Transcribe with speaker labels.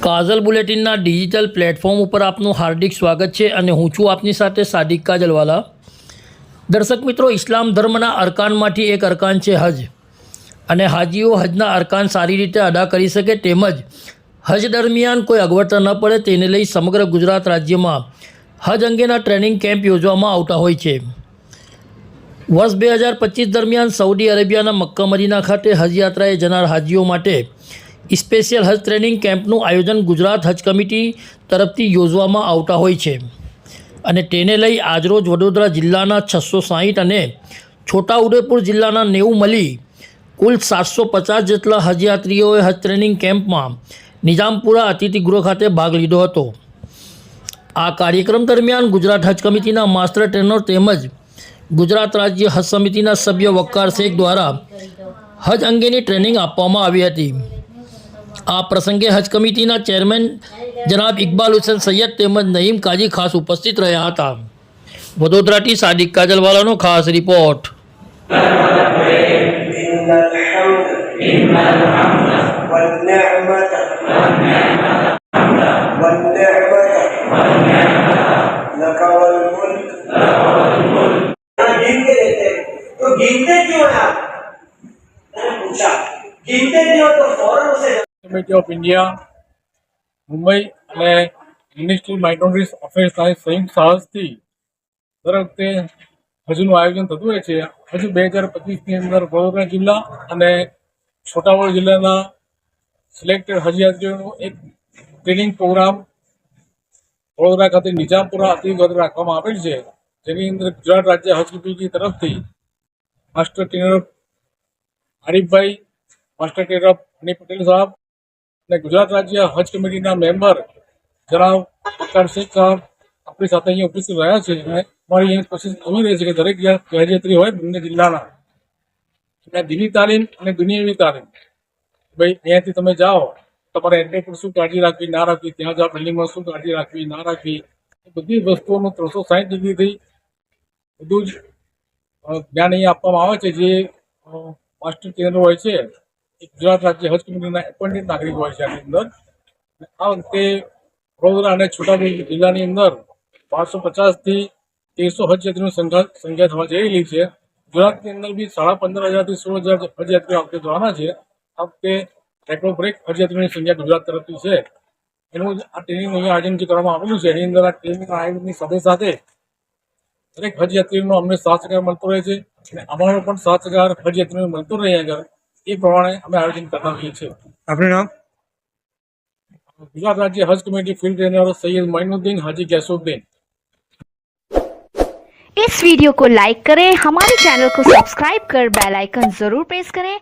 Speaker 1: કાજલ બુલેટિનના digital platform ઉપર આપનું હાર્દિક સ્વાગત છે અને હું છું આપની સાથે સાદિક કાજલવાલા. દર્શક મિત્રો, ઇસ્લામ ધર્મના અરકાનમાંથી એક અરકાન છે હજ. અને હાજીઓ હજના અરકાન સારી રીતે અદા કરી શકે તેમજ હજ દરમિયાન કોઈ અગવડતા ન પડે તેને લઈ સમગ્ર ગુજરાત રાજ્યમાં હજ અંગેના ટ્રેનિંગ કેમ્પ યોજવામાં આવતા હોય છે. વર્ષ બે હજાર પચીસ દરમિયાન સૌદી અરેબિયાના મક્કા મદીના ખાતે હજ યાત્રાએ જનાર હાજીઓ માટે સ્પેશિયલ હજ ટ્રેનિંગ કેમ્પનું આયોજન ગુજરાત હજ કમિટી તરફથી યોજવામાં આવતા હોય છે. અને તેને લઈ આજરોજ વડોદરા જિલ્લાના છસો સાહીઠ અને છોટાઉદેપુર જિલ્લાના નેવું મળી કુલ સાતસો પચાસ જેટલા હજયાત્રીઓએ હજ ટ્રેનિંગ કેમ્પમાં નિઝામપુરા અતિથિગૃહ ખાતે ભાગ લીધો હતો. આ કાર્યક્રમ દરમિયાન ગુજરાત હજ કમિટીના માસ્ટર ટ્રેનર તેમજ ગુજરાત રાજ્ય હજ સમિતિના સભ્ય વકાર શેખ દ્વારા હજ અંગેની ટ્રેનિંગ આપવામાં આવી હતી. આ પ્રસંગે હજ કમિટીના ચેરમેન જનાબ ઇકબાલ હુસેન સૈયદ તેમજ નહીમ કાજી ખાસ ઉપસ્થિત રહ્યા હતા. વડોદરાથી સાદિક કાજલવાલાનો ખાસ રિપોર્ટ.
Speaker 2: गिनते क्यों ना पूछा गिनते क्यों
Speaker 3: કમિટી ઓફ ઇન્ડિયા મુંબઈ અને મિનિસ્ટ્રી માઇનોરિટીઝ અફેર્સના સંયુક્ત સાહસથી દર વખતે હજુનું આયોજન થતું હોય છે. હજુ બે હજાર પચીસની અંદર વડોદરા જિલ્લા અને છોટાઉદેપુર જિલ્લાના સિલેક્ટેડ હજયાત્રીઓનો એક ટ્રેનિંગ પ્રોગ્રામ વડોદરા ખાતે નિજામપુરા અતિગત રાખવામાં આવેલ છે. જેની અંદર ગુજરાત રાજ્ય હજ તરફથી master trainer Arifbhai master trainer Anil Patel સાહેબ અને ગુજરાત રાજ્ય હજ કમિટીના મેમ્બર જનાબ સાહેબ આપણી સાથે અહીંયા ઉપસ્થિત રહ્યા છે અને મારી અહીંયા કોશિશ એવી રહી છે કે દરેક જે હજયાત્રી હોય બંને જિલ્લાના. અને દિલ્હી તાલીમ અને દુનિયાની તાલીમ. ભાઈ, અહીંયાથી તમે જાઓ, તમારે એન્ટ્રી પર શું કાળજી રાખવી, ના રાખવી, ત્યાં જાઓ બિલ્ડિંગમાં શું કાળજી રાખવી, ના રાખવી બધી વસ્તુઓનું ત્રણસો સાઠ ડિગ્રીથી બધું જ જ્ઞાન અહીંયા આપવામાં આવે છે, જે માસ્ટર ટ્રેનર હોય છે ગુજરાત રાજ્ય હજ કમિટીના એપોઇન્ટેડ નાગરિક હોય છે આની અંદર. આ વખતે વડોદરા અને છોટાઉદેપુર જિલ્લાની અંદર બારસો પચાસથી તેરસો હજયાત્રીની સંખ્યા સંખ્યા થવા જઈ રહી છે. ગુજરાતની અંદર બી સાડા પંદર હજારથી સોળ હજાર હજયાત્રીઓ આ વખતે જવાના છે. આ વખતે રેકોર્ડ બ્રેક હજયાત્રીની સંખ્યા ગુજરાત તરફથી છે. એનું આ ટ્રેનિંગનું આયોજન જે કરવામાં આવેલું છે, એની અંદર આ ટ્રેનિંગ આયોજનની સાથે સાથે દરેક હજયાત્રીનો અમને સાત હજાર મળતો રહે છે. અને અમારો પણ સાત હજાર હજયાત્રીઓ મળતો રહે આગળ. अपने नाम? गुजरात राज्य हज कमेटी सैयद मोइनुद्दीन हाजी गैसुद्दीन।
Speaker 4: इस वीडियो को लाइक करें हमारे चैनल को सब्सक्राइब कर बेल आइकन ज़रूर प्रेस करें।